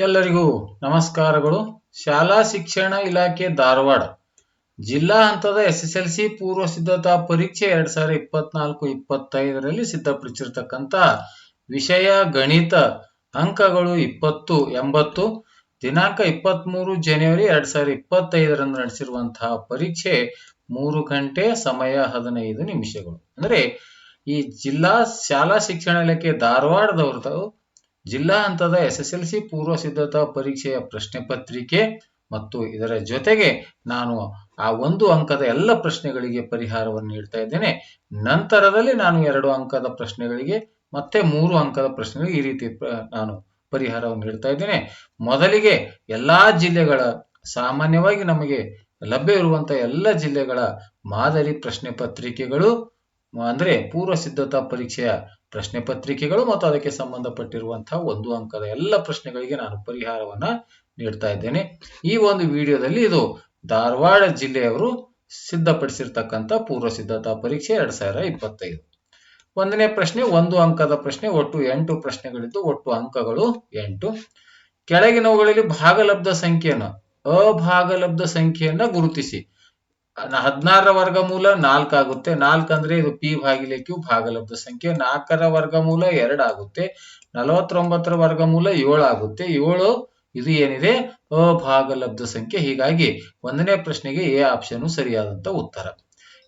ಎಲ್ಲರಿಗೂ ನಮಸ್ಕಾರಗಳು. ಶಾಲಾ ಶಿಕ್ಷಣ ಇಲಾಖೆ ಧಾರವಾಡ. ಜಿಲ್ಲಾ ಹಂತದ ಎಸ್ ಎಸ್ ಎಲ್ ಸಿ ಪೂರ್ವ ಸಿದ್ಧತಾ ಪರೀಕ್ಷೆ ಎರಡ್ ಸಾವಿರದ ಇಪ್ಪತ್ನಾಲ್ಕು, ಇಪ್ಪತ್ತೈದರಲ್ಲಿ ಸಿದ್ಧಪಡಿಸಿರ್ತಕ್ಕಂಥ ವಿಷಯ ಗಣಿತ ಅಂಕಗಳು ಇಪ್ಪತ್ತು, ಎಂಬತ್ತು, ದಿನಾಂಕ ಇಪ್ಪತ್ಮೂರು ಜನವರಿ ಎರಡ್ ಸಾವಿರದ ಇಪ್ಪತ್ತೈದರಂದು ನಡೆಸಿರುವಂತಹ ಪರೀಕ್ಷೆ ಮೂರು ಗಂಟೆ ಸಮಯ ಹದಿನೈದು ನಿಮಿಷಗಳು. ಅಂದ್ರೆ ಈ ಜಿಲ್ಲಾ ಶಾಲಾ ಶಿಕ್ಷಣ ಇಲಾಖೆ ಧಾರವಾಡದವ್ರದ್ದು ಜಿಲ್ಲಾ ಹಂತದ ಎಸ್ ಎಸ್ ಎಲ್ ಸಿ ಪೂರ್ವ ಸಿದ್ಧತಾ ಪರೀಕ್ಷೆಯ ಪ್ರಶ್ನೆ ಪತ್ರಿಕೆ ಮತ್ತು ಇದರ ಜೊತೆಗೆ ನಾನು ಆ ಒಂದು ಅಂಕದ ಎಲ್ಲ ಪ್ರಶ್ನೆಗಳಿಗೆ ಪರಿಹಾರವನ್ನು ನೀಡ್ತಾ ಇದ್ದೇನೆ. ನಂತರದಲ್ಲಿ ನಾನು ಎರಡು ಅಂಕದ ಪ್ರಶ್ನೆಗಳಿಗೆ ಮತ್ತೆ ಮೂರು ಅಂಕದ ಪ್ರಶ್ನೆಗಳಿಗೆ ಈ ರೀತಿ ನಾನು ಪರಿಹಾರವನ್ನು ನೀಡ್ತಾ ಇದ್ದೇನೆ. ಮೊದಲಿಗೆ ಎಲ್ಲಾ ಜಿಲ್ಲೆಗಳ ಸಾಮಾನ್ಯವಾಗಿ ನಮಗೆ ಲಭ್ಯ ಇರುವಂತಹ ಎಲ್ಲ ಜಿಲ್ಲೆಗಳ ಮಾದರಿ ಪ್ರಶ್ನೆ ಪತ್ರಿಕೆಗಳು, ಅಂದ್ರೆ ಪೂರ್ವ ಸಿದ್ಧತಾ ಪರೀಕ್ಷೆಯ ಪ್ರಶ್ನೆ ಪತ್ರಿಕೆಗಳು ಮತ್ತು ಅದಕ್ಕೆ ಸಂಬಂಧಪಟ್ಟಿರುವಂತಹ ಒಂದು ಅಂಕದ ಎಲ್ಲ ಪ್ರಶ್ನೆಗಳಿಗೆ ನಾನು ಪರಿಹಾರವನ್ನ ನೀಡ್ತಾ ಇದ್ದೇನೆ. ಈ ಒಂದು ವಿಡಿಯೋದಲ್ಲಿ ಇದು ಧಾರವಾಡ ಜಿಲ್ಲೆಯವರು ಸಿದ್ಧಪಡಿಸಿರ್ತಕ್ಕಂಥ ಪೂರ್ವ ಸಿದ್ಧತಾ ಪರೀಕ್ಷೆ ಎರಡ್ ಸಾವಿರದ ಇಪ್ಪತ್ತೈದು. ಒಂದನೇ ಪ್ರಶ್ನೆ, ಒಂದು ಅಂಕದ ಪ್ರಶ್ನೆ, ಒಟ್ಟು ಎಂಟು ಪ್ರಶ್ನೆಗಳಿದ್ದು ಒಟ್ಟು ಅಂಕಗಳು ಎಂಟು. ಕೆಳಗಿನವುಗಳಲ್ಲಿ ಭಾಗಲಬ್ಧ ಸಂಖ್ಯೆಯನ್ನು, ಅಭಾಗಲಬ್ಧ ಸಂಖ್ಯೆಯನ್ನ ಗುರುತಿಸಿ. ಹದಿನಾರರ ವರ್ಗಮೂಲ ನಾಲ್ಕು ಆಗುತ್ತೆ. ನಾಲ್ಕು ಅಂದ್ರೆ ಇದು ಪಿ ಭಾಗಿಲೆ ಕ್ಯೂ ಭಾಗಲಬ್ಧ ಸಂಖ್ಯೆ. ನಾಲ್ಕರ ವರ್ಗಮೂಲ ಎರಡು ಆಗುತ್ತೆ. ನಲವತ್ತೊಂಬತ್ತರ ವರ್ಗಮೂಲ ಏಳು ಆಗುತ್ತೆ. ಏಳು ಇದು ಏನಿದೆ? ಅಭಾಗಲಬ್ಧ ಸಂಖ್ಯೆ. ಹೀಗಾಗಿ ಒಂದನೇ ಪ್ರಶ್ನೆಗೆ ಎ ಆಪ್ಷನ್ ಸರಿಯಾದಂತ ಉತ್ತರ.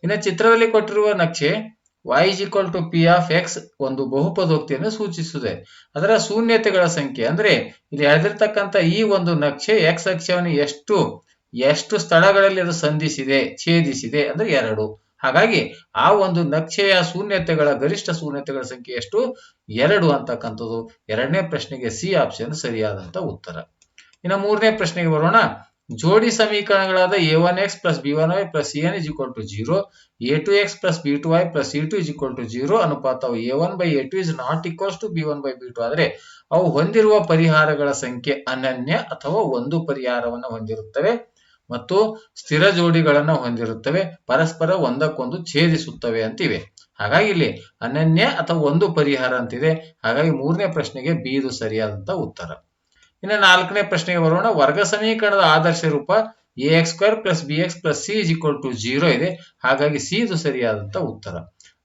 ಇನ್ನು ಚಿತ್ರದಲ್ಲಿ ಕೊಟ್ಟಿರುವ ನಕ್ಷೆ is equal to P of X ಒಂದು ಬಹುಪದೋಕ್ತಿಯನ್ನು ಸೂಚಿಸುತ್ತದೆ. ಅದರ ಶೂನ್ಯತೆಗಳ ಸಂಖ್ಯೆ ಅಂದ್ರೆ ಇಲ್ಲಿ ಎಳೆದಿರ್ತಕ್ಕಂಥ ಈ ಒಂದು ನಕ್ಷೆ ಎಕ್ಸ್ ಅಕ್ಷವನ್ನು ಎಷ್ಟು ಎಷ್ಟು ಸ್ಥಳಗಳಲ್ಲಿ ಅದು ಸಂಧಿಸಿದೆ, ಛೇದಿಸಿದೆ ಅಂದ್ರೆ ಎರಡು. ಹಾಗಾಗಿ ಆ ಒಂದು ನಕ್ಷೆಯ ಶೂನ್ಯತೆಗಳ, ಗರಿಷ್ಠ ಶೂನ್ಯತೆಗಳ ಸಂಖ್ಯೆ ಎಷ್ಟು? ಎರಡು ಅಂತಕ್ಕಂಥದ್ದು. ಎರಡನೇ ಪ್ರಶ್ನೆಗೆ ಸಿ ಆಪ್ಷನ್ ಸರಿಯಾದಂತ ಉತ್ತರ. ಇನ್ನು ಮೂರನೇ ಪ್ರಶ್ನೆಗೆ ಬರೋಣ. ಜೋಡಿ ಸಮೀಕರಣಗಳಾದ A one X plus B one Y plus N is equal to zero. A two X plus B two Y plus C two is equal to zero. ಅನುಪಾತವು A one by A two is not equals to B one by B two. ಆದರೆ ಅವು ಹೊಂದಿರುವ ಪರಿಹಾರಗಳ ಸಂಖ್ಯೆ ಅನನ್ಯ ಅಥವಾ ಒಂದು ಪರಿಹಾರವನ್ನು ಹೊಂದಿರುತ್ತವೆ. ಮತ್ತು ಸ್ಥಿರ ಜೋಡಿಗಳನ್ನು ಹೊಂದಿರುತ್ತವೆ, ಪರಸ್ಪರ ಒಂದಕ್ಕೊಂದು ಛೇದಿಸುತ್ತವೆ ಅಂತಿವೆ. ಹಾಗಾಗಿ ಇಲ್ಲಿ ಅನನ್ಯ ಅಥವಾ ಒಂದು ಪರಿಹಾರ ಅಂತಿದೆ. ಹಾಗಾಗಿ ಮೂರನೇ ಪ್ರಶ್ನೆಗೆ ಬಿ ಇದು ಸರಿಯಾದಂತ ಉತ್ತರ. ಇನ್ನು ನಾಲ್ಕನೇ ಪ್ರಶ್ನೆಗೆ ಬರೋಣ. ವರ್ಗ ಸಮೀಕರಣದ ಆದರ್ಶ ರೂಪ A X square plus B X plus C is equal to zero ಇದೆ. ಹಾಗಾಗಿ ಸಿ ಇದು ಸರಿಯಾದಂತ ಉತ್ತರ.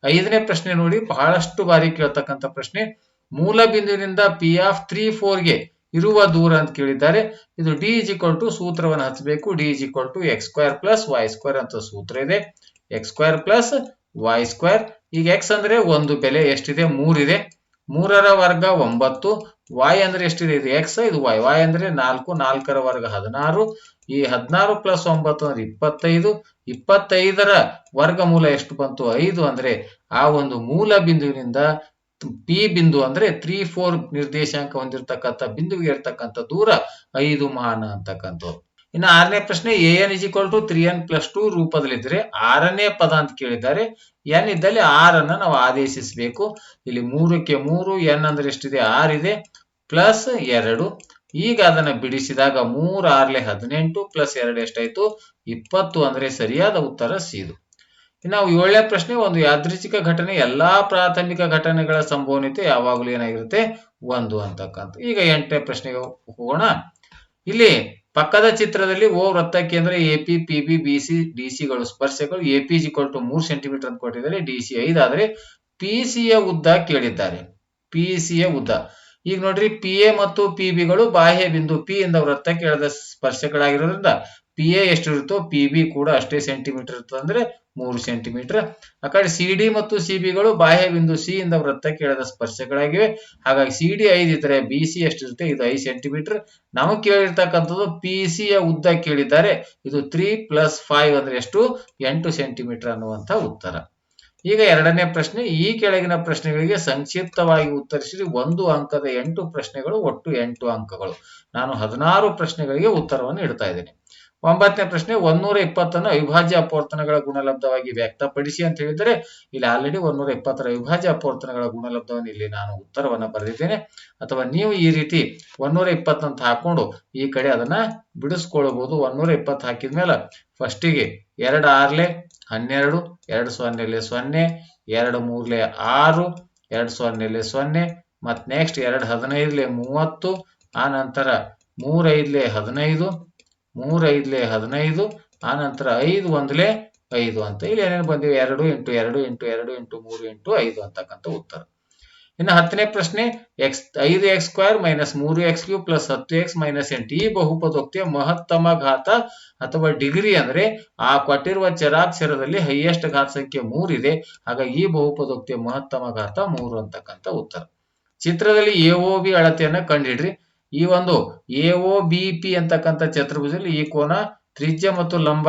ಐದನೇ ಪ್ರಶ್ನೆ ನೋಡಿ. ಬಹಳಷ್ಟು ಬಾರಿ ಕೇಳ್ತಕ್ಕಂಥ ಪ್ರಶ್ನೆ. ಮೂಲ ಬಿಂದುವಿನಿಂದ ಪಿ ಆಫ್ ತ್ರೀ ಗೆ ಇರುವ ದೂರ ಅಂತ ಕೇಳಿದ್ದಾರೆ. ಇದು ಡಿ ಇಸ್ ಈಕ್ವಲ್ ಟು ಸೂತ್ರವನ್ನು ಹಚ್ಚಬೇಕು D is equal to X square plus Y square ಅಂತ ಸೂತ್ರ ಇದೆ. X square plus Y square ಈಗ ಎಕ್ಸ್ ಅಂದ್ರೆ ಒಂದು, ಬೆಲೆ ಎಷ್ಟಿದೆ? ಮೂರಿದೆ. ಮೂರರ ವರ್ಗ ಒಂಬತ್ತು. ವಾಯ್ ಅಂದ್ರೆ ಎಷ್ಟಿದೆ? ಇದು ಎಕ್ಸ್ ಇದು ವೈ ವಾಯ್ ಅಂದ್ರೆ ನಾಲ್ಕು, ನಾಲ್ಕರ ವರ್ಗ ಹದಿನಾರು. ಈ ಹದಿನಾರು ಪ್ಲಸ್ ಒಂಬತ್ತು ಅಂದ್ರೆ ಇಪ್ಪತ್ತೈದು. ಇಪ್ಪತ್ತೈದರ ವರ್ಗ ಮೂಲ ಎಷ್ಟು ಬಂತು? ಐದು. ಅಂದ್ರೆ ಆ ಒಂದು ಮೂಲ ಬಿಂದುವಿನಿಂದ ಪಿ ಬಿಂದು ಅಂದ್ರೆ ತ್ರೀ ಫೋರ್ ನಿರ್ದೇಶಾಂಕ ಹೊಂದಿರತಕ್ಕಂಥ, ಬಿಂದುವಿಗೆ ಇರ್ತಕ್ಕಂಥ ದೂರ ಐದು ಮಾನ ಅಂತಕ್ಕಂಥದ್ದು. ಇನ್ನು ಆರನೇ ಪ್ರಶ್ನೆ A N is equal to three N plus two ರೂಪದಲ್ಲಿದ್ರೆ ಆರನೇ ಪದ ಅಂತ ಕೇಳಿದ್ದಾರೆ. ಎನ್ ಇದ್ದಲ್ಲಿ ಆರ್ ಅನ್ನ ನಾವು ಆದೇಶಿಸಬೇಕು. ಇಲ್ಲಿ ಮೂರಕ್ಕೆ ಮೂರು ಎನ್ ಅಂದ್ರೆ ಎಷ್ಟಿದೆ? ಆರ್ ಇದೆ. ಪ್ಲಸ್ ಎರಡು. ಈಗ ಅದನ್ನ ಬಿಡಿಸಿದಾಗ ಮೂರ್, ಆರ್ಲೆ ಹದಿನೆಂಟು ಪ್ಲಸ್ ಎರಡು ಎಷ್ಟಾಯ್ತು? ಇಪ್ಪತ್ತು ಅಂದ್ರೆ ಸರಿಯಾದ ಉತ್ತರ ಸಿ ಇದು ಇನ್ನು ನಾವು ಏಳನೇ ಪ್ರಶ್ನೆ, ಒಂದು ಯಾದೃಚ್ಛಿಕ ಘಟನೆ, ಎಲ್ಲಾ ಪ್ರಾಥಮಿಕ ಘಟನೆಗಳ ಸಂಭವನೀಯತೆ ಯಾವಾಗಲೂ ಏನಾಗಿರುತ್ತೆ? ಒಂದು ಅಂತಕ್ಕಂಥ ಈಗ ಎಂಟನೇ ಪ್ರಶ್ನೆಗೆ ಹೋಗೋಣ. ಇಲ್ಲಿ ಪಕ್ಕದ ಚಿತ್ರದಲ್ಲಿ ಓ ವೃತ್ತ ಕೇಂದ್ರ A P B B C, D ಸಿಗಳು ಸ್ಪರ್ಶಗಳು ಎ ಪಿ ಜಿಕ್ವಲ್ ಟು ಮೂರು ಸೆಂಟಿಮೀಟರ್ ಅಂತ ಕೊಟ್ಟಿದ್ದಾರೆ. ಡಿ ಸಿ ಐದು ಆದ್ರೆ ಪಿ ಯ ಉದ್ದ ಕೇಳಿದ್ದಾರೆ. ಪಿ ಯ ಉದ್ದ. ಈಗ ನೋಡ್ರಿ, ಪಿ ಎ ಮತ್ತು ಪಿ ಬಿಗಳು ಬಾಹ್ಯ ಬಿಂದು, ಪಿ ಇಂದ ವೃತ್ತಕ್ಕೆ ಎಳೆದ ಸ್ಪರ್ಶಗಳಾಗಿರೋದ್ರಿಂದ ಪಿ ಎ ಎಷ್ಟಿರುತ್ತೋ ಪಿ ಬಿ ಕೂಡ ಅಷ್ಟೇ ಸೆಂಟಿಮೀಟರ್ ಇರ್ತದೆ ಅಂದ್ರೆ ಮೂರು ಸೆಂಟಿಮೀಟರ್ ಆ ಕಡೆ ಸಿ ಡಿ ಮತ್ತು ಸಿ ಬಿಗಳು ಬಾಹ್ಯ ಬಿಂದು ಸಿ ಇಂದ ವೃತ್ತಕ್ಕೆ ಎಳೆದ ಸ್ಪರ್ಶಗಳಾಗಿವೆ. ಹಾಗಾಗಿ ಸಿ ಡಿ ಐದು ಇದ್ರೆ ಬಿ ಸಿ ಎಷ್ಟಿರುತ್ತೆ? ಇದು ಐದು ಸೆಂಟಿಮೀಟರ್ ನಮಗೆ ಕೇಳಿರ್ತಕ್ಕಂಥದ್ದು ಪಿ ಸಿ ಯ ಉದ್ದ ಕೇಳಿದ್ದಾರೆ. ಇದು ತ್ರೀ ಪ್ಲಸ್ ಫೈವ್ ಅಂದ್ರೆ ಎಷ್ಟು? ಎಂಟು ಸೆಂಟಿಮೀಟರ್ ಅನ್ನುವಂತ ಉತ್ತರ. ಈಗ ಎರಡನೇ ಪ್ರಶ್ನೆ, ಈ ಕೆಳಗಿನ ಪ್ರಶ್ನೆಗಳಿಗೆ ಸಂಕ್ಷಿಪ್ತವಾಗಿ ಉತ್ತರಿಸಿ ಒಂದು ಅಂಕದ ಎಂಟು ಪ್ರಶ್ನೆಗಳು ಒಟ್ಟು ಎಂಟು ಅಂಕಗಳು. ನಾನು ಹದಿನಾರು ಪ್ರಶ್ನೆಗಳಿಗೆ ಉತ್ತರವನ್ನು ಇಡ್ತಾ ಇದ್ದೇನೆ. ಒಂಬತ್ತನೇ ಪ್ರಶ್ನೆ, ಒಂದೂರ ಇಪ್ಪತ್ತನ್ನು ಅವಿಭಾಜ್ಯ ಅಪವರ್ತನಗಳ ಗುಣಲಬ್ಧವಾಗಿ ವ್ಯಕ್ತಪಡಿಸಿ ಅಂತ ಹೇಳಿದರೆ, ಇಲ್ಲಿ ಆಲ್ರೆಡಿ ಒಂದೂರ ಇಪ್ಪತ್ತರ ಅವಿಭಾಜ್ಯ ಅಪವರ್ತನಗಳ ಗುಣಲಬ್ಧವನ್ನು ಇಲ್ಲಿ ನಾನು ಉತ್ತರವನ್ನ ಬರೆದಿದ್ದೇನೆ. ಅಥವಾ ನೀವು ಈ ರೀತಿ ಒಂದೂರ ಇಪ್ಪತ್ತಂತ ಹಾಕೊಂಡು ಈ ಕಡೆ ಅದನ್ನ ಬಿಡಿಸ್ಕೊಳ್ಬಹುದು ಒಂದೂರ ಇಪ್ಪತ್ತು ಹಾಕಿದ್ಮೇಲೆ ಫಸ್ಟಿಗೆ ಎರಡು ಆರ್ಲೆ ಹನ್ನೆರಡು, ಎರಡು ಸೊನ್ನೆಲೆ ಸೊನ್ನೆ, ಎರಡು ಮೂರ್ಲೆ ಆರು, ಎರಡು ಸೊನ್ನೆಲೆ ಸೊನ್ನೆ, ಮತ್ ನೆಕ್ಸ್ಟ್ ಎರಡು ಹದಿನೈದಲೆ ಮೂವತ್ತು, ಆ ನಂತರ ಮೂರೈದಲೆ ಹದಿನೈದು ಮೂರೈದ್ಲೆ ಹದಿನೈದು, ಆ ನಂತರ ಐದು ಒಂದ್ಲೆ ಐದು ಅಂತ. ಇಲ್ಲಿ ಏನೇನು ಬಂದಿವೆ? ಎರಡು ಎಂಟು ಎರಡು ಎಂಟು ಎರಡು ಎಂಟು ಮೂರು ಎಂಟು ಐದು ಅಂತಕ್ಕಂತ ಉತ್ತರ. ಇನ್ನು ಹತ್ತನೇ ಪ್ರಶ್ನೆ ಎಕ್ಸ್ ಐದು ಎಕ್ಸ್ ಸ್ಕ್ವೇರ್ ಮೈನಸ್ ಮೂರು ಎಕ್ಸ್ ಕ್ಯೂ ಪ್ಲಸ್ ಹತ್ತು ಎಕ್ಸ್ ಮೈನಸ್ ಎಂಟು ಈ ಬಹುಪದೋಕ್ತಿಯ ಮಹತ್ತಮ ಘಾತ ಅಥವಾ ಡಿಗ್ರಿ ಅಂದ್ರೆ ಆ ಕೊಟ್ಟಿರುವ ಚರಾಕ್ಷರದಲ್ಲಿ ಹೈಯೆಸ್ಟ್ ಘಾತ ಸಂಖ್ಯೆ ಮೂರಿದೆ ಆಗ ಈ ಬಹುಪದೋಕ್ತಿಯ ಮಹತ್ತಮ ಘಾತ ಮೂರು ಅಂತಕ್ಕಂಥ ಉತ್ತರ. ಚಿತ್ರದಲ್ಲಿ ಎಒ ಬಿ ಅಳತೆಯನ್ನ ಕಂಡಿಡ್ರಿ. ಈ ಒಂದು ಎಒ ಬಿ ಪಿ ಅಂತಕ್ಕಂಥ ಚತುರ್ಭುಜದಲ್ಲಿ ಈ ಕೋನ ತ್ರಿಜ್ಯ ಮತ್ತು ಲಂಬ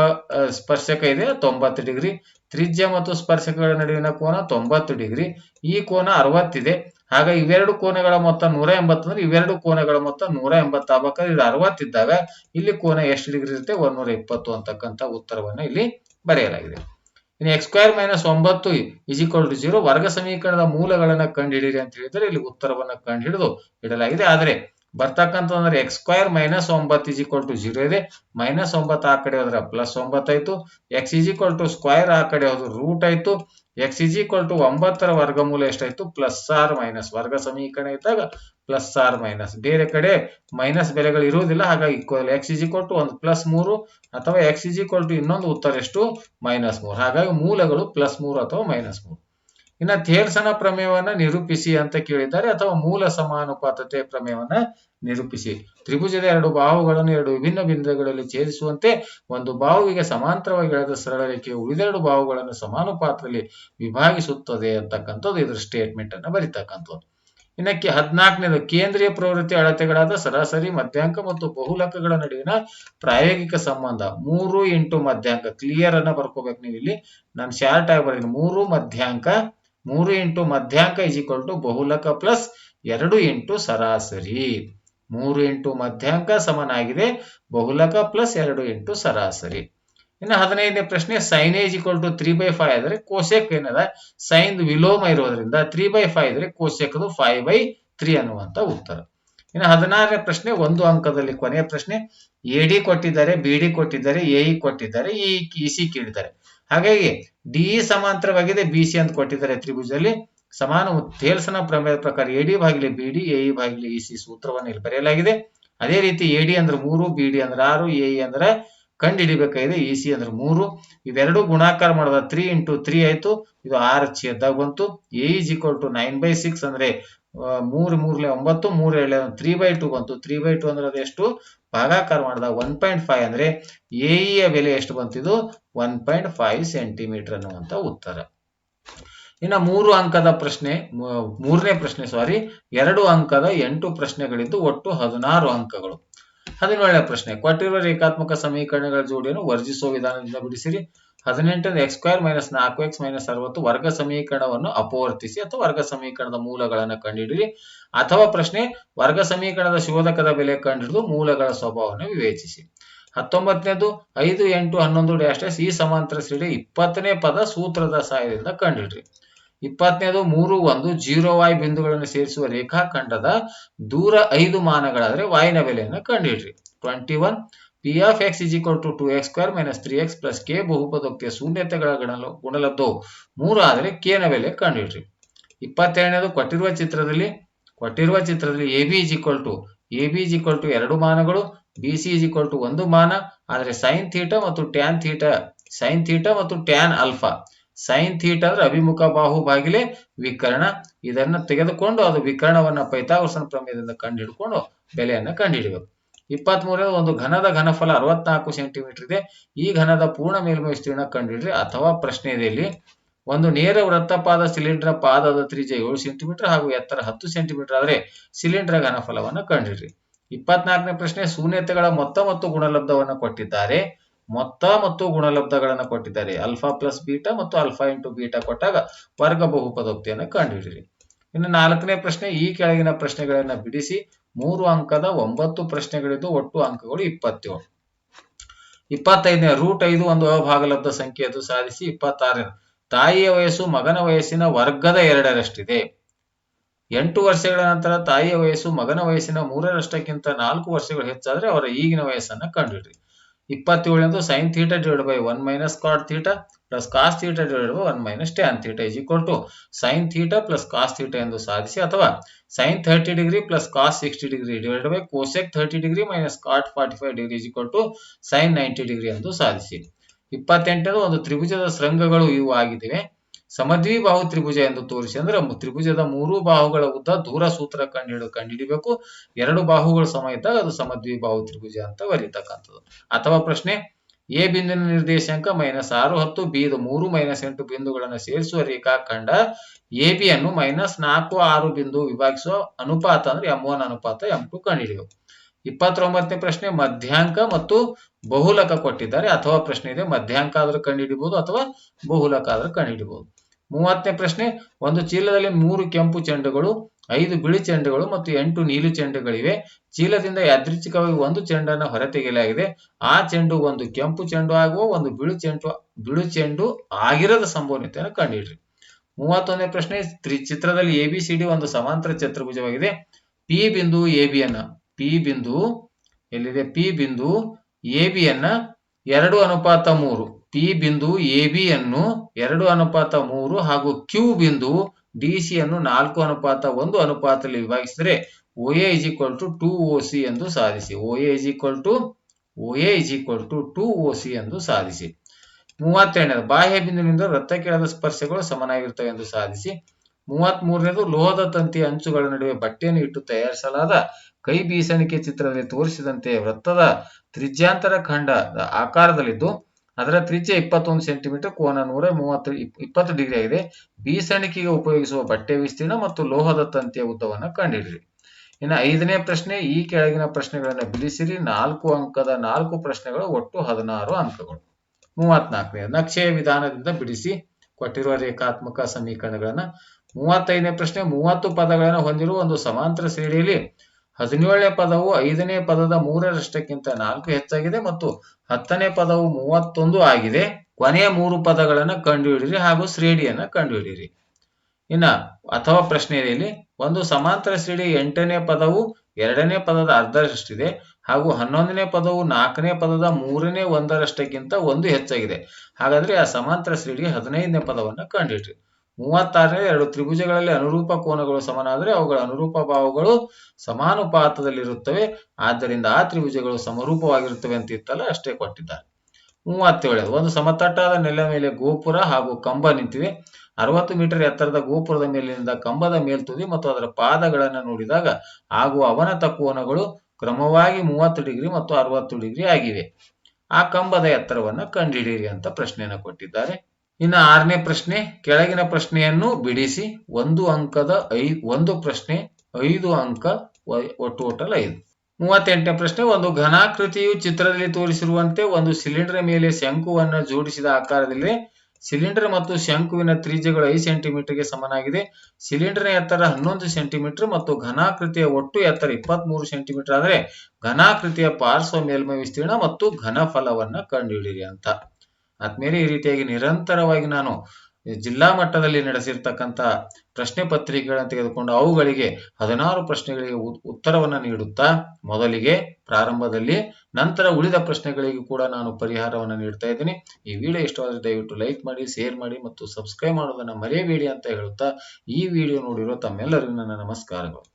ಸ್ಪರ್ಶಕ ಇದೆ, ತೊಂಬತ್ತು ಡಿಗ್ರಿ. ತ್ರಿಜ್ಯ ಮತ್ತು ಸ್ಪರ್ಶಕಗಳ ನಡುವಿನ ಕೋನ ತೊಂಬತ್ತು ಡಿಗ್ರಿ. ಈ ಕೋನ ಅರವತ್ತಿದೆ. ಹಾಗ ಇವೆರಡು ಕೋನಗಳ ಮೊತ್ತ ನೂರ ಎಂಬತ್ತು ಅಂದ್ರೆ ಇವೆರಡು ಕೋನಗಳ ಮೊತ್ತ ನೂರ ಎಂಬತ್ತು ಆಗ್ಬೇಕಾದ್ರೆ ಇದು ಅರವತ್ತಿದ್ದಾಗ ಇಲ್ಲಿ ಕೋನ ಎಷ್ಟು ಡಿಗ್ರಿ ಇರುತ್ತೆ? ಒಂದೂರ ಇಪ್ಪತ್ತು ಅಂತಕ್ಕಂಥ ಉತ್ತರವನ್ನು ಇಲ್ಲಿ ಬರೆಯಲಾಗಿದೆ. ಇನ್ನು ಎಕ್ಸ್ ಸ್ಕ್ವೇರ್ ಮೈನಸ್ ಒಂಬತ್ತು ಇಜಿಕ್ವಲ್ ಟು ಜೀರೋ ವರ್ಗ ಸಮೀಕರಣದ ಮೂಲಗಳನ್ನ ಕಂಡುಹಿಡಿಯಿರಿ ಅಂತ ಹೇಳಿದ್ರೆ ಇಲ್ಲಿ ಉತ್ತರವನ್ನ ಕಂಡುಹಿಡಿದು ಇಡಲಾಗಿದೆ. ಆದರೆ ಬರ್ತಕ್ಕಂಥ ಅಂದ್ರೆ ಎಕ್ಸ್ ಸ್ಕ್ವೈರ್ ಮೈನಸ್ ಒಂಬತ್ತು ಇಸ್ ಈಕ್ವಲ್ ಟು ಜೀರೋ ಇದೆ. ಮೈನಸ್ ಒಂಬತ್ತು ಆ ಕಡೆ ಹೋದ್ರೆ plus ಒಂಬತ್ತಾಯ್ತು X is equal to square ಆ ಕಡೆ ಹೋದ್ರೆ ರೂಟ್ ಆಯ್ತು. ಎಕ್ಸ್ ಇಜ್ ಈಕ್ವಲ್ ಟು ಒಂಬತ್ತರ ವರ್ಗಮೂಲ ಎಷ್ಟಾಯ್ತು? ಪ್ಲಸ್ ಆರ್ ಮೈನಸ್ ವರ್ಗ ಸಮೀಕರಣ ಇದ್ದಾಗ ಪ್ಲಸ್ ಆರ್ ಮೈನಸ್ ಬೇರೆ ಕಡೆ ಮೈನಸ್ ಬೆಲೆಗಳು ಇರುವುದಿಲ್ಲ, ಹಾಗಾಗಿ ಎಕ್ಸ್ ಇಜ್ ಈಕ್ವಲ್ ಟು ಒಂದು ಪ್ಲಸ್ ಮೂರು ಅಥವಾ ಎಕ್ಸ್ ಇಜ್ ಈಕ್ವಲ್ ಟು ಇನ್ನೊಂದು ಉತ್ತರ ಎಷ್ಟು? ಮೈನಸ್ ಮೂರು. ಹಾಗಾಗಿ ಮೂಲಗಳು ಪ್ಲಸ್ ಮೂರು ಅಥವಾ ಮೈನಸ್ ಮೂರು. ಇನ್ನ ಥೇಲ್ಸನ ಪ್ರಮೇಯವನ್ನ ನಿರೂಪಿಸಿ ಅಂತ ಕೇಳಿದ್ದಾರೆ, ಅಥವಾ ಮೂಲ ಸಮಾನುಪಾತತೆ ಪ್ರಮೇಯವನ್ನ ನಿರೂಪಿಸಿ. ತ್ರಿಭುಜದ ಎರಡು ಬಾಹುಗಳನ್ನು ಎರಡು ವಿಭಿನ್ನ ಬಿಂದುಗಳಲ್ಲಿ ಛೇದಿಸುವಂತೆ ಒಂದು ಬಾಹುವಿಗೆ ಸಮಾಂತರವಾಗಿ ಎಳೆದ ಸರಳ ರೇಖೆಯು ಉಳಿದೆರಡು ಬಾಹುಗಳನ್ನು ಸಮಾನುಪಾತದಲ್ಲಿ ವಿಭಾಗಿಸುತ್ತದೆ ಅಂತಕ್ಕಂಥದ್ದು ಇದ್ರ ಸ್ಟೇಟ್ಮೆಂಟ್ ಅನ್ನ ಬರಿತಕ್ಕಂಥದ್ದು. ಇನ್ನಕ್ಕೆ ಹದಿನಾಲ್ಕನೇದು, ಕೇಂದ್ರೀಯ ಪ್ರವೃತ್ತಿ ಅಳತೆಗಳಾದ ಸರಾಸರಿ, ಮಧ್ಯಾಂಕ ಮತ್ತು ಬಹುಲಕಗಳ ನಡುವಿನ ಪ್ರಾಯೋಗಿಕ ಸಂಬಂಧ. ಮೂರು ಇಂಟು ಮಧ್ಯಾಂಕ. ಕ್ಲಿಯರ್ ಅನ್ನ ಬರ್ಕೋಬೇಕು ನೀವು ಇಲ್ಲಿ ನಾನು ಶಾರ್ಟ್ ಆಗಿ ಬರೀನಿ ಮೂರು ಮಧ್ಯಾಂಕ ಮೂರು ಇಂಟು ಮಧ್ಯಾಂಕ ಇಸ್ ಈಕ್ವಲ್ ಟು ಬಹುಲಕ ಪ್ಲಸ್ ಎರಡು ಇಂಟು ಸರಾಸರಿ. ಮೂರು ಇಂಟು ಮಧ್ಯಾಂಕ ಸಮನಾಗಿದೆ, ಬಹುಲಕ ಪ್ಲಸ್ ಎರಡು ಇಂಟು ಸರಾಸರಿ. ಇನ್ನು ಹದಿನೈದನೇ ಪ್ರಶ್ನೆ sine A equal to three by five ಆದರೆ ಕೋಶಕ್ ಏನದ? ಸೈನ್ ವಿಲೋಮ ಇರೋದ್ರಿಂದ ತ್ರೀ ಬೈ ಫೈವ್ ಇದ್ರೆ ಕೋಶಕದು ಫೈವ್ ಬೈ ತ್ರೀ ಅನ್ನುವಂತ ಉತ್ತರ. ಇನ್ನು ಹದಿನಾರನೇ ಪ್ರಶ್ನೆ, ಒಂದು ಅಂಕದಲ್ಲಿ ಕೊನೆಯ ಪ್ರಶ್ನೆ ಎ ಡಿ ಕೊಟ್ಟಿದ್ದಾರೆ ಬಿ ಡಿ ಕೊಟ್ಟಿದ್ದಾರೆ ಎ ಇ ಕೊಟ್ಟಿದ್ದಾರೆ ಇ ಇ ಸಿ ಕೇಳಿದ್ದಾರೆ. ಹಾಗಾಗಿ ಡಿ ಸಮಾಂತರವಾಗಿದೆ ಬಿ ಸಿ ಅಂತ ಕೊಟ್ಟಿದ್ದಾರೆ ತ್ರಿಭುಜದಲ್ಲಿ. ಸಮಾನ ತೇಲ್ಸನ ಪ್ರಮೇಯದ ಪ್ರಕಾರ A D ಭಾಗಿಲೆ B D A E E C ಸೂತ್ರವನ್ನು ಇಲ್ಲಿ ಬರೆಯಲಾಗಿದೆ. ಅದೇ ರೀತಿ ಎ ಡಿ ಅಂದ್ರೆ ಮೂರು ಬಿ ಡಿ ಅಂದ್ರೆ ಆರು ಎ ಅಂದ್ರೆ ಕಂಡು ಹಿಡಿಬೇಕಾಗಿದೆ ಇ ಸಿ ಅಂದ್ರೆ ಮೂರು. ಇವೆರಡು ಗುಣಾಕಾರ ಮಾಡಿದ ತ್ರೀ ಇಂಟು ತ್ರೀ ಆಯ್ತು. ಇದು ಆರ್ ಛೇದಾಗ ಬಂತು A is equal to nine by six ಅಂದ್ರೆ ಮೂರು, ಮೂರ್ಲೆ, ಒಂಬತ್ತು ಮೂರು ಏಳೆ ತ್ರೀ ಬೈ ಟು ಬಂತು. ತ್ರೀ ಬೈ ಟು ಅಂದ್ರೆ ಅದೆಷ್ಟು ಭಾಗಾಕಾರ ಮಾಡಿದಾಗ ಒನ್ ಪಾಯಿಂಟ್ ಫೈವ್ ಅಂದ್ರೆ ಎ ಯ ಬೆಲೆ ಎಷ್ಟು ಬಂತಿದ್ದು ಒನ್ ಪಾಯಿಂಟ್ ಫೈವ್ ಸೆಂಟಿಮೀಟರ್ ಅನ್ನುವಂತ ಉತ್ತರ. ಇನ್ನ ಮೂರು ಅಂಕದ ಪ್ರಶ್ನೆ ಮೂರನೇ ಪ್ರಶ್ನೆ ಸಾರಿ ಎರಡು ಅಂಕದ ಎಂಟು ಪ್ರಶ್ನೆಗಳಿದ್ದು ಒಟ್ಟು ಹದಿನಾರು ಅಂಕಗಳು. ಹದಿನೇಳನೇ ಪ್ರಶ್ನೆ, ಕೊಟ್ಟಿರುವ ರೇಖಾತ್ಮಕ ಸಮೀಕರಣಗಳ ಜೋಡಿಯನ್ನು ವರ್ಜಿಸುವ ವಿಧಾನದಿಂದ ಬಿಡಿಸಿರಿ. ಹದಿನೆಂಟನೇ ಎಕ್ಸ್ ಸ್ಕ್ವೇರ್ ಮೈನಸ್ ನಾಲ್ಕು ಎಕ್ಸ್ ಮೈನಸ್ ಅರವತ್ತು ವರ್ಗ ಸಮೀಕರಣವನ್ನು ಅಪವರ್ತಿಸಿ ಅಥವಾ ವರ್ಗ ಸಮೀಕರಣದ ಮೂಲಗಳನ್ನು ಕಂಡುಹಿಡಿಯಿರಿ ಅಥವಾ ಪ್ರಶ್ನೆ, ವರ್ಗ ಸಮೀಕರಣದ ಶೋಧಕದ ಬೆಲೆ ಕಂಡುಹಿಡಿದು ಮೂಲಗಳ ಸ್ವಭಾವವನ್ನು ವಿವೇಚಿಸಿ. ಹತ್ತೊಂಬತ್ತನೇದು, ಐದು ಎಂಟು ಹನ್ನೊಂದು ಡ್ಯಾಶ್ ಡ್ಯಾಶ್ ಈ ಸಮಾಂತರ ಶ್ರೇಣಿ ಇಪ್ಪತ್ತನೇ ಪದ ಸೂತ್ರದ ಸಹಾಯದಿಂದ ಕಂಡುಹಿಡಿರಿ. ಇಪ್ಪತ್ತನೇದು, ಮೂರು ಒಂದು ಜೀರೋ ವಾಯ್ ಬಿಂದುಗಳನ್ನು ಸೇರಿಸುವ ರೇಖಾಖಂಡದ ದೂರ ಐದು ಮಾನಗಳಾದ್ರೆ ವಾಯಿನ ಬೆಲೆಯನ್ನು ಕಂಡುಹಿಡ್ರಿ. Twenty one P of X is equal to two X square minus three X plus K ಬಹುಪದೋಕ್ತಿಯ ಶೂನ್ಯತೆಗಳ ಗಣಲ ಗುಣಲಬ್ಧವು ಮೂರು ಆದರೆ ಕೆ ನ ಬೆಲೆ ಕಂಡುಹಿಡ್ರಿ. ಇಪ್ಪತ್ತೇಳನೇದು ಕೊಟ್ಟಿರುವ ಚಿತ್ರದಲ್ಲಿ ಕೊಟ್ಟಿರುವ ಚಿತ್ರದಲ್ಲಿ A B is equal to A B is equal to ಎರಡು ಮಾನಗಳು B C is equal to ಒಂದು ಮಾನ, ಆದರೆ ಸೈನ್ ಥೀಟಾ ಮತ್ತು ಟ್ಯಾನ್ ಥೀಟಾ ಸೈನ್ ಥೀಟಾ ಮತ್ತು ಟ್ಯಾನ್ ಅಲ್ಫಾ ಸೈನ್ ಥೀಟಾ ಅಂದ್ರೆ ಅಭಿಮುಖ ಬಾಹು ಬಾಗಿಲೆ ವಿಕರ್ಣ. ಇದನ್ನ ತೆಗೆದುಕೊಂಡು ಅದು ವಿಕರ್ಣವನ್ನ ಪೈಥಾಗೋರಸನ ಪ್ರಮೇಯದಿಂದ ಕಂಡುಹಿಡ್ಕೊಂಡು ಬೆಲೆಯನ್ನ ಕಂಡುಹಿಡಿಯಬೇಕು ಇಪ್ಪತ್ತ್ ಮೂರನೇ ಒಂದು ಘನದ ಘನಫಲ ಅರವತ್ನಾಲ್ಕು ಸೆಂಟಿಮೀಟರ್ ಇದೆ. ಈ ಘನದ ಪೂರ್ಣ ಮೇಲ್ಮೈ ವಿಸ್ತೀರ್ಣ ಕಂಡುಹಿಡ್ರಿ. ಅಥವಾ ಪ್ರಶ್ನೆ ಒಂದು ನೇರ ವೃತ್ತಪಾದ ಸಿಲಿಂಡರ್ ಪಾದದ ತ್ರಿಜ್ಯ ಏಳು ಸೆಂಟಿಮೀಟರ್ ಹಾಗೂ ಎತ್ತರ ಹತ್ತು ಸೆಂಟಿಮೀಟರ್ ಆದರೆ ಸಿಲಿಂಡರ್ ಘನಫಲವನ್ನು ಕಂಡುಹಿಡ್ರಿ. ಇಪ್ಪತ್ನಾಲ್ಕನೇ ಪ್ರಶ್ನೆ, ಶೂನ್ಯತೆಗಳ ಮೊತ್ತ ಮತ್ತು ಗುಣಲಬ್ಧವನ್ನು ಕೊಟ್ಟಿದ್ದಾರೆ. ಮೊತ್ತ ಮತ್ತು ಗುಣಲಬ್ಧಗಳನ್ನು ಕೊಟ್ಟಿದ್ದಾರೆ. ಅಲ್ಫಾ ಪ್ಲಸ್ ಬೀಟಾ ಮತ್ತು ಅಲ್ಫಾ ಇಂಟು ಬೀಟಾ ಕೊಟ್ಟಾಗ ವರ್ಗ ಬಹುಪದೋಕ್ತಿಯನ್ನು ಕಂಡುಹಿಡಿರಿ. ಇನ್ನು ನಾಲ್ಕನೇ ಪ್ರಶ್ನೆ, ಈ ಕೆಳಗಿನ ಪ್ರಶ್ನೆಗಳನ್ನ ಬಿಡಿಸಿ. ಮೂರು ಅಂಕದ ಒಂಬತ್ತು ಪ್ರಶ್ನೆಗಳಿದ್ದು ಒಟ್ಟು ಅಂಕಗಳು ಇಪ್ಪತ್ತೇಳು. ಇಪ್ಪತ್ತೈದನೇ ರೂಟ್ ಐದು ಒಂದು ಅಭಾಗಲಬ್ಧ ಸಂಖ್ಯೆಯದು ಸಾಧಿಸಿ ಇಪ್ಪತ್ತಾರನೇ. ತಾಯಿಯ ವಯಸ್ಸು ಮಗನ ವಯಸ್ಸಿನ ವರ್ಗದ ಎರಡರಷ್ಟಿದೆ. ಎಂಟು ವರ್ಷಗಳ ನಂತರ ತಾಯಿಯ ವಯಸ್ಸು ಮಗನ ವಯಸ್ಸಿನ ಮೂರರಷ್ಟಕ್ಕಿಂತ ನಾಲ್ಕು ವರ್ಷಗಳು ಹೆಚ್ಚಾದ್ರೆ ಅವರ ಈಗಿನ ವಯಸ್ಸನ್ನ ಕಂಡುಹಿಡ್ರಿ. ಇಪ್ಪತ್ತೇಳನೇದು sine theta divide by one minus cot theta plus cos theta divide by one minus tan theta is equal to sine theta plus cos theta ಎಂದು ಸಾಧಿಸಿ ಅಥವಾ sine thirty degree plus cos sixty degree divide by cosec thirty degree minus cot forty five degree is equal to sine ninety degree ಎಂದು ಸಾಧಿಸಿ. ಇಪ್ಪತ್ತೆಂಟನೇ ಒಂದು ತ್ರಿಭುಜದ ಶೃಂಗಗಳು ಇವು ಆಗಿವೆ ಸಮದ್ವಿಬಾಹು ತ್ರಿಭುಜ ಎಂದು ತೋರಿಸಿ ಅಂದ್ರೆ ತ್ರಿಭುಜದ ಮೂರು ಬಾಹುಗಳ ಉದ್ದ ದೂರ ಸೂತ್ರ ಕಂಡು ಕಂಡುಹಿಡಿಬೇಕು. ಎರಡು ಬಾಹುಗಳು ಸಮ ಇದ್ದಾಗ ಅದು ಸಮದ್ವಿಬಾಹು ತ್ರಿಭುಜ ಅಂತ ಬರೀತಕ್ಕಂಥದ್ದು. ಅಥವಾ ಪ್ರಶ್ನೆ ಎ ಬಿಂದುವಿನ ನಿರ್ದೇಶಾಂಕ ಮೈನಸ್ ಆರು ಹತ್ತು ಬಿ ಮೂರು ಮೈನಸ್ ಎಂಟು ಬಿಂದುಗಳನ್ನು ಸೇರಿಸುವ ರೇಖಾಖಂಡ ಎ ಬಿ ಅನ್ನು ಮೈನಸ್ ನಾಲ್ಕು ಆರು ಬಿಂದು ವಿಭಾಗಿಸುವ ಅನುಪಾತ ಅಂದ್ರೆ ಎಂ ಒನ್ ಅನುಪಾತ, ಎಂ ಟು ಕಂಡುಹಿಡಿಯಬೇಕು ಇಪ್ಪತ್ತೊಂಬತ್ತನೇ ಪ್ರಶ್ನೆ, ಮಧ್ಯಾಂಕ ಮತ್ತು ಬಹುಲಕ ಕೊಟ್ಟಿದ್ದಾರೆ. ಅಥವಾ ಪ್ರಶ್ನೆ ಇದೆ, ಮಧ್ಯಾಂಕ ಆದ್ರೂ ಕಂಡುಹಿಡಿಬಹುದು ಅಥವಾ ಬಹುಲಕ ಆದ್ರೂ ಕಂಡುಹಿಡಿಬಹುದು ಮೂವತ್ತನೇ ಪ್ರಶ್ನೆ, ಒಂದು ಚೀಲದಲ್ಲಿ ಮೂರು ಕೆಂಪು ಚೆಂಡುಗಳು ಐದು ಬಿಳಿ ಚೆಂಡುಗಳು ಮತ್ತು ಎಂಟು ನೀಲಿ ಚೆಂಡುಗಳಿವೆ. ಚೀಲದಿಂದ ಯಾದೃಚ್ಛಿಕವಾಗಿ ಒಂದು ಚೆಂಡನ್ನು ಹೊರತೆಗೆಯಲಾಗಿದೆ. ಆ ಚೆಂಡು ಒಂದು ಕೆಂಪು ಚೆಂಡು ಆಗುವ, ಒಂದು ಬಿಳಿ ಚೆಂಡು ಬಿಳಿ ಚೆಂಡು ಆಗಿರದ ಸಂಭವನೀಯತೆಯನ್ನು ಕಂಡುಹಿಡ್ರಿ. ಮೂವತ್ತೊಂದನೇ ಪ್ರಶ್ನೆ ತ್ರಿ- ಚಿತ್ರದಲ್ಲಿ ಎ ಬಿ ಸಿ ಡಿ ಒಂದು ಸಮಾಂತರ ಚತುರ್ಭುಜವಾಗಿದೆ. ಪಿ ಬಿಂದು ಎ ಬಿ ಅನ್ನ ಪಿ ಬಿಂದು, ಎಲ್ಲಿದೆ? ಪಿ ಬಿಂದು ಎ ಬಿ ಅನ್ನ ಎರಡು ಅನುಪಾತ ಮೂರು. ಪಿ ಬಿಂದು ಎ ಬಿ ಅನ್ನು ಎರಡು ಅನುಪಾತ ಮೂರು ಹಾಗೂ ಕ್ಯೂ ಬಿಂದು ಡಿ ಸಿ ಅನ್ನು ನಾಲ್ಕು ಅನುಪಾತ, ಒಂದು ಅನುಪಾತದಲ್ಲಿ ವಿಭಾಗಿಸಿದರೆ O A is equal to two O C ಎಂದು ಸಾಧಿಸಿ. O A is equal to O A is equal to two O C ಎಂದು ಸಾಧಿಸಿ. ಮೂವತ್ತೆರಡನೇದು, ಬಾಹ್ಯ ಬಿಂದುವಿನಿಂದ ಕೆಳದ ಸ್ಪರ್ಶಗಳು ಸಮನಾಗಿರುತ್ತವೆ ಎಂದು ಸಾಧಿಸಿ. ಮೂವತ್ತ್ ಮೂರನೇದು ಲೋಹದ ತಂತಿಯ ಅಂಚುಗಳ ನಡುವೆ ಬಟ್ಟೆಯನ್ನು ಇಟ್ಟು ತಯಾರಿಸಲಾದ ಕೈ ಬೀಸಣಿಕೆ ಚಿತ್ರದಲ್ಲಿ ತೋರಿಸಿದಂತೆ ವೃತ್ತದ ತ್ರಿಜ್ಯಾಂತರ ಖಂಡದ ಆಕಾರದಲ್ಲಿದ್ದು ಅದರ ತ್ರಿಜ್ಯ ಇಪ್ಪತ್ತೊಂದು ಸೆಂಟಿಮೀಟರ್, ಕೋನ ನೂರ ಮೂವತ್ತು, ಇಪ್- ಇಪ್ಪತ್ತು ಡಿಗ್ರಿ ಆಗಿದೆ. ಬೀಸಣಿಕೆಗೆ ಉಪಯೋಗಿಸುವ ಬಟ್ಟೆ ವಿಸ್ತೀರ್ಣ ಮತ್ತು ಲೋಹದ ತಂತಿಯ ಉದ್ದವನ್ನು ಕಂಡುಹಿಡಿಯಿರಿ ಇನ್ನು ಐದನೇ ಪ್ರಶ್ನೆ, ಈ ಕೆಳಗಿನ ಪ್ರಶ್ನೆಗಳನ್ನು ಬಿಡಿಸಿರಿ. ನಾಲ್ಕು ಅಂಕದ ನಾಲ್ಕು ಪ್ರಶ್ನೆಗಳು ಒಟ್ಟು ಹದಿನಾರು ಅಂಕಗಳು. ಮೂವತ್ನಾಲ್ಕನೇ ನಕ್ಷೆಯ ವಿಧಾನದಿಂದ ಬಿಡಿಸಿ ಕೊಟ್ಟಿರುವ ರೇಖಾತ್ಮಕ ಸಮೀಕರಣಗಳನ್ನ. ಮೂವತ್ತೈದನೇ ಪ್ರಶ್ನೆ, ಮೂವತ್ತು ಪದಗಳನ್ನು ಹೊಂದಿರುವ ಒಂದು ಸಮಾಂತರ ಶ್ರೇಣಿಯಲ್ಲಿ ಹದಿನೇಳನೇ ಪದವು ಐದನೇ ಪದದ ಮೂರರಷ್ಟಕ್ಕಿಂತ ನಾಲ್ಕು ಹೆಚ್ಚಾಗಿದೆ ಮತ್ತು ಹತ್ತನೇ ಪದವು ಮೂವತ್ತೊಂದು ಆಗಿದೆ. ಕೊನೆಯ ಮೂರು ಪದಗಳನ್ನು ಕಂಡುಹಿಡಿಯಿರಿ ಹಾಗೂ ಶ್ರೇಣಿಯನ್ನು ಕಂಡುಹಿಡಿಯಿರಿ. ಇನ್ನ ಅಥವಾ ಪ್ರಶ್ನೆಯಲ್ಲಿ ಒಂದು ಸಮಾಂತರ ಶ್ರೇಣಿ ಎಂಟನೇ ಪದವು ಎರಡನೇ ಪದದ ಅರ್ಧರಷ್ಟಿದೆ ಹಾಗೂ ಹನ್ನೊಂದನೇ ಪದವು ನಾಲ್ಕನೇ ಪದದ ಮೂರನೇ ಒಂದರಷ್ಟಕ್ಕಿಂತ ಒಂದು ಹೆಚ್ಚಾಗಿದೆ. ಹಾಗಾದ್ರೆ ಆ ಸಮಾಂತರ ಶ್ರೇಣಿ ಹದಿನೈದನೇ ಪದವನ್ನು ಕಂಡುಹಿಡ್ರಿ ಮೂವತ್ತಾರನೇ ಎರಡು ತ್ರಿಭುಜಗಳಲ್ಲಿ ಅನುರೂಪ ಕೋನಗಳು ಸಮನಾದರೆ ಅವುಗಳ ಅನುರೂಪ ಭಾವಗಳು ಸಮಾನುಪಾತದಲ್ಲಿರುತ್ತವೆ. ಆದ್ದರಿಂದ ಆ ತ್ರಿಭುಜಗಳು ಸಮರೂಪವಾಗಿರುತ್ತವೆ ಅಂತ ಇತ್ತಲ್ಲ, ಅಷ್ಟೇ ಕೊಟ್ಟಿದ್ದಾರೆ. ಮೂವತ್ತೇಳು, ಒಂದು ಸಮತಟ್ಟಾದ ನೆಲ ಮೇಲೆ ಗೋಪುರ ಹಾಗೂ ಕಂಬ ನಿಂತಿವೆ. ಅರವತ್ತು ಮೀಟರ್ ಎತ್ತರದ ಗೋಪುರದ ಮೇಲಿನಿಂದ ಕಂಬದ ಮೇಲ್ತುದಿ ಮತ್ತು ಅದರ ಪಾದಗಳನ್ನು ನೋಡಿದಾಗ ಆಗುವ ಅವನತ ಕೋನಗಳು ಕ್ರಮವಾಗಿ ಮೂವತ್ತು ಡಿಗ್ರಿ ಮತ್ತು ಅರವತ್ತು ಡಿಗ್ರಿ ಆಗಿವೆ. ಆ ಕಂಬದ ಎತ್ತರವನ್ನು ಕಂಡುಹಿಡಿಯಿರಿ ಅಂತ ಪ್ರಶ್ನೆಯನ್ನು ಕೊಟ್ಟಿದ್ದಾರೆ. ಇನ್ನು ಆರನೇ ಪ್ರಶ್ನೆ, ಕೆಳಗಿನ ಪ್ರಶ್ನೆಯನ್ನು ಬಿಡಿಸಿ, ಒಂದು ಅಂಕದ ಐ, ಒಂದು ಪ್ರಶ್ನೆ, ಐದು ಅಂಕ ಟೋಟಲ್ ಐದು. ಮೂವತ್ತೆಂಟನೇ ಪ್ರಶ್ನೆ, ಒಂದು ಘನಾಕೃತಿಯು ಚಿತ್ರದಲ್ಲಿ ತೋರಿಸಿರುವಂತೆ ಒಂದು ಸಿಲಿಂಡರ್ ಮೇಲೆ ಶಂಕುವನ್ನು ಜೋಡಿಸಿದ ಆಕಾರದಲ್ಲಿ ಸಿಲಿಂಡರ್ ಮತ್ತು ಶಂಕುವಿನ ತ್ರಿಜ್ಯಗಳು ಐದು ಸೆಂಟಿಮೀಟರ್ಗೆ ಸಮನಾಗಿದೆ. ಸಿಲಿಂಡರ್ನ ಎತ್ತರ ಹನ್ನೊಂದು ಸೆಂಟಿಮೀಟರ್ ಮತ್ತು ಘನಾಕೃತಿಯ ಒಟ್ಟು ಎತ್ತರ ಇಪ್ಪತ್ತ್ ಮೂರು ಸೆಂಟಿಮೀಟರ್. ಆದರೆ ಘನಾಕೃತಿಯ ಪಾರ್ಶ್ವ ಮೇಲ್ಮೈ ವಿಸ್ತೀರ್ಣ ಮತ್ತು ಘನಫಲವನ್ನು ಕಂಡುಹಿಡಿಯಿರಿ ಅಂತ. ಆದ್ಮೇಲೆ ಈ ರೀತಿಯಾಗಿ ನಿರಂತರವಾಗಿ ನಾನು ಜಿಲ್ಲಾ ಮಟ್ಟದಲ್ಲಿ ನಡೆಸಿರ್ತಕ್ಕಂಥ ಪ್ರಶ್ನೆ ಪತ್ರಿಕೆಗಳನ್ನು ತೆಗೆದುಕೊಂಡು ಅವುಗಳಿಗೆ ಹದಿನಾರು ಪ್ರಶ್ನೆಗಳಿಗೆ ಉತ್ತರವನ್ನು ನೀಡುತ್ತಾ ಮೊದಲಿಗೆ ಪ್ರಾರಂಭದಲ್ಲಿ ನಂತರ ಉಳಿದ ಪ್ರಶ್ನೆಗಳಿಗೂ ಕೂಡ ನಾನು ಪರಿಹಾರವನ್ನು ನೀಡ್ತಾ ಇದ್ದೀನಿ. ಈ ವಿಡಿಯೋ ಇಷ್ಟವಾದರೆ ದಯವಿಟ್ಟು ಲೈಕ್ ಮಾಡಿ, ಶೇರ್ ಮಾಡಿ ಮತ್ತು ಸಬ್ಸ್ಕ್ರೈಬ್ ಮಾಡೋದನ್ನ ಮರೆಯಬೇಡಿ ಅಂತ ಹೇಳುತ್ತಾ ಈ ವಿಡಿಯೋ ನೋಡಿರೋ ತಮ್ಮೆಲ್ಲರಿಗೂ ನನ್ನ ನಮಸ್ಕಾರಗಳು.